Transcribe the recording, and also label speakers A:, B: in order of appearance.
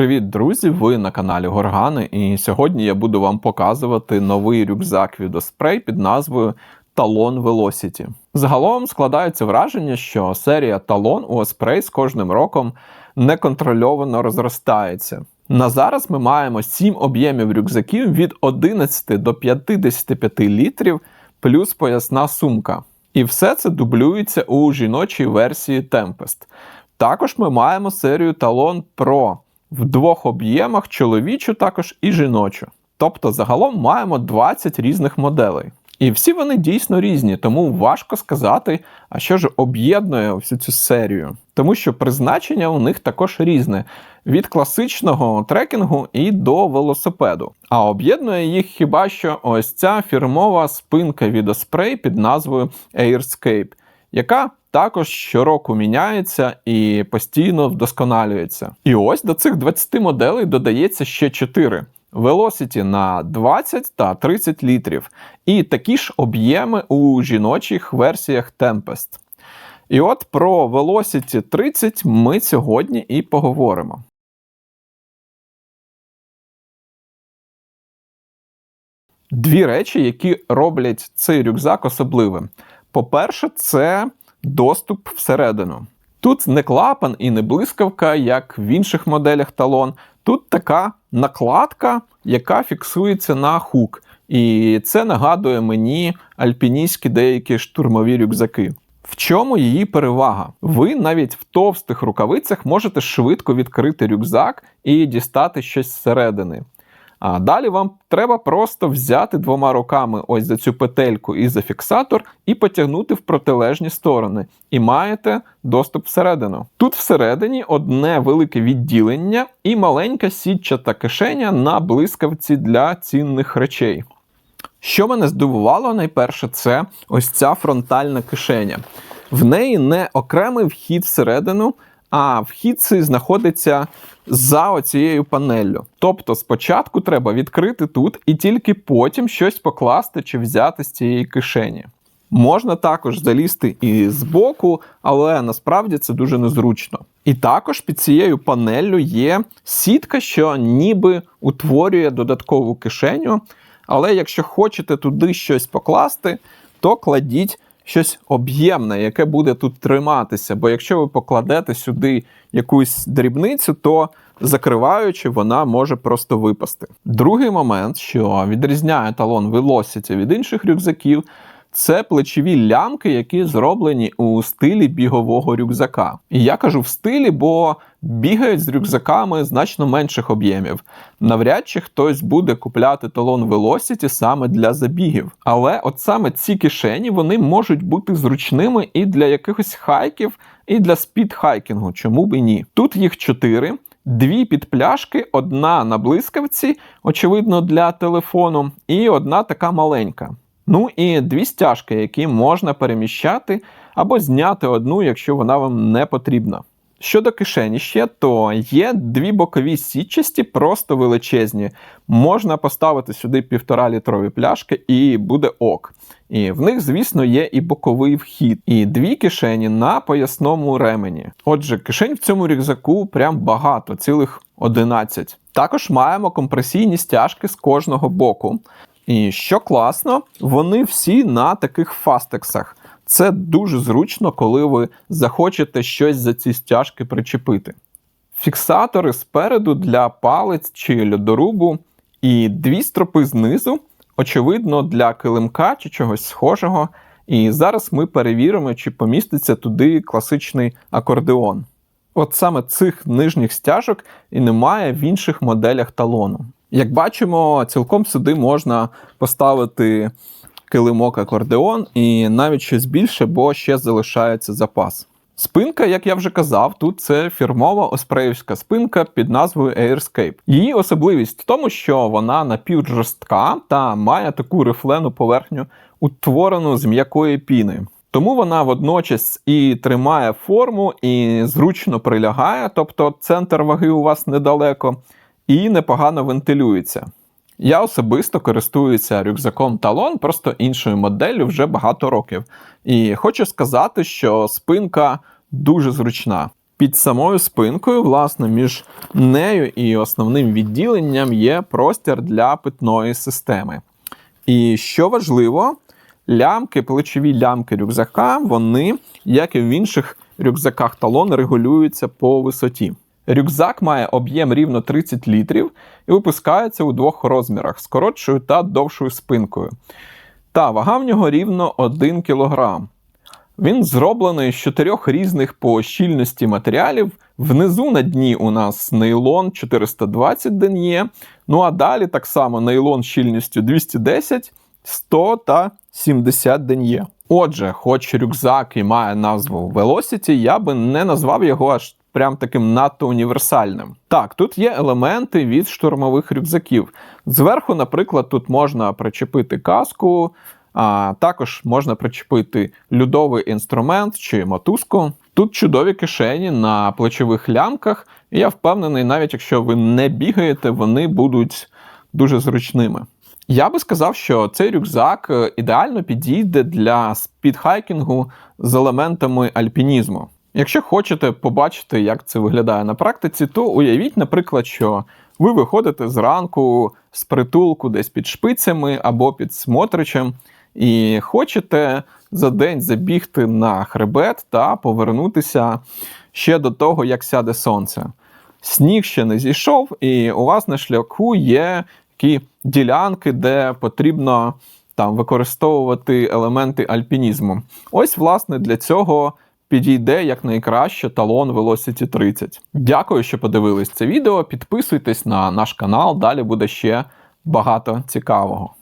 A: Привіт, друзі! Ви на каналі Горгани, і сьогодні я буду вам показувати новий рюкзак від Osprey під назвою Talon Velocity. Загалом складається враження, що серія Talon у Osprey з кожним роком неконтрольовано розростається. На зараз ми маємо 7 об'ємів рюкзаків від 11 до 55 літрів, плюс поясна сумка. І все це дублюється у жіночій версії Tempest. Також ми маємо серію Talon Pro в двох об'ємах чоловічу також і жіночу. Тобто загалом маємо 20 різних моделей. І всі вони дійсно різні, тому важко сказати, а що ж об'єднує всю цю серію. Тому що призначення у них також різне: від класичного трекінгу і до велосипеду. А об'єднує їх хіба що ось ця фірмова спинка від Osprey під назвою Airscape, яка також щороку міняється і постійно вдосконалюється. І ось до цих 20 моделей додається ще 4. Velocity на 20 та 30 літрів, і такі ж об'єми у жіночих версіях Tempest. І от про Velocity 30 ми сьогодні і поговоримо. Дві речі, які роблять цей рюкзак особливим. По-перше, це доступ всередину. Тут не клапан і не блискавка, як в інших моделях талон. Тут така накладка, яка фіксується на хук. І це нагадує мені альпіністські деякі штурмові рюкзаки. В чому її перевага? Ви навіть в товстих рукавицях можете швидко відкрити рюкзак і дістати щось зсередини. А далі вам треба просто взяти двома руками ось за цю петельку і за фіксатор і потягнути в протилежні сторони. І маєте доступ всередину. Тут всередині одне велике відділення і маленька сітчата кишеня на блискавці для цінних речей. Що мене здивувало найперше, це ось ця фронтальна кишеня. В неї не окремий вхід всередину, а вхід цей знаходиться за оцією панеллю. Тобто спочатку треба відкрити тут і тільки потім щось покласти чи взяти з цієї кишені. Можна також залізти і з боку, але насправді це дуже незручно. І також під цією панеллю є сітка, що ніби утворює додаткову кишеню. Але якщо хочете туди щось покласти, то кладіть щось об'ємне, яке буде тут триматися. Бо якщо ви покладете сюди якусь дрібницю, то закриваючи, вона може просто випасти. Другий момент, що відрізняє талон Velocity від інших рюкзаків, це плечові лямки, які зроблені у стилі бігового рюкзака. І я кажу в стилі, бо бігають з рюкзаками значно менших об'ємів. Навряд чи хтось буде купляти талон Velocity саме для забігів. Але от саме ці кишені вони можуть бути зручними і для якихось хайків, і для спідхайкінгу, чому б і ні. Тут їх чотири. Дві підпляшки, одна на блискавці, очевидно, для телефону, і одна така маленька. Ну і дві стяжки, які можна переміщати або зняти одну, якщо вона вам не потрібна. Щодо кишені ще, то є дві бокові сітчасті, просто величезні. Можна поставити сюди півтора літрові пляшки і буде ок. І в них, звісно, є і боковий вхід, і дві кишені на поясному ремені. Отже, кишень в цьому рюкзаку прям багато, цілих 11. Також маємо компресійні стяжки з кожного боку. І що класно, вони всі на таких фастексах. Це дуже зручно, коли ви захочете щось за ці стяжки причепити. Фіксатори спереду для палець чи льодорубу, і дві стропи знизу, очевидно, для килимка чи чогось схожого. І зараз ми перевіримо, чи поміститься туди класичний акордеон. От саме цих нижніх стяжок і немає в інших моделях талону. Як бачимо, цілком сюди можна поставити килимок акордеон і навіть щось більше, бо ще залишається запас. Спинка, як я вже казав, тут це фірмова оспреївська спинка під назвою Airscape. Її особливість в тому, що вона напівжорстка та має таку рифлену поверхню, утворену з м'якої піни. Тому вона водночас і тримає форму, і зручно прилягає, тобто центр ваги у вас недалеко, і непогано вентилюється. Я особисто користуюся рюкзаком талон, просто іншою моделлю вже багато років. І хочу сказати, що спинка дуже зручна. Під самою спинкою, власне, між нею і основним відділенням є простір для питної системи. І що важливо, лямки, плечові лямки рюкзака, вони, як і в інших рюкзаках талон, регулюються по висоті. Рюкзак має об'єм рівно 30 літрів і випускається у двох розмірах з коротшою та довшою спинкою. Та вага в нього рівно 1 кг. Він зроблений з чотирьох різних по щільності матеріалів. Внизу на дні у нас нейлон 420 ден'є. Ну а далі так само нейлон щільністю 210, 100 та 70 ден'є. Отже, хоч рюкзак і має назву Velocity, я би не назвав його аж прям таким надто універсальним. Так, тут є елементи від штурмових рюкзаків. Зверху, наприклад, тут можна причепити каску, а також можна причепити льодовий інструмент чи мотузку. Тут чудові кишені на плечових лямках, і я впевнений, навіть якщо ви не бігаєте, вони будуть дуже зручними. Я би сказав, що цей рюкзак е, ідеально підійде для спідхайкінгу з елементами альпінізму. Якщо хочете побачити, як це виглядає на практиці, то уявіть, наприклад, що ви виходите зранку з притулку десь під шпицями або під смотричем, і хочете за день забігти на хребет та повернутися ще до того, як сяде сонце. Сніг ще не зійшов, і у вас на шляху є такі ділянки, де потрібно там використовувати елементи альпінізму. Ось, власне, для цього підійде якнайкраще талон Velocity 30. Дякую, що подивились це відео. Підписуйтесь на наш канал, далі буде ще багато цікавого.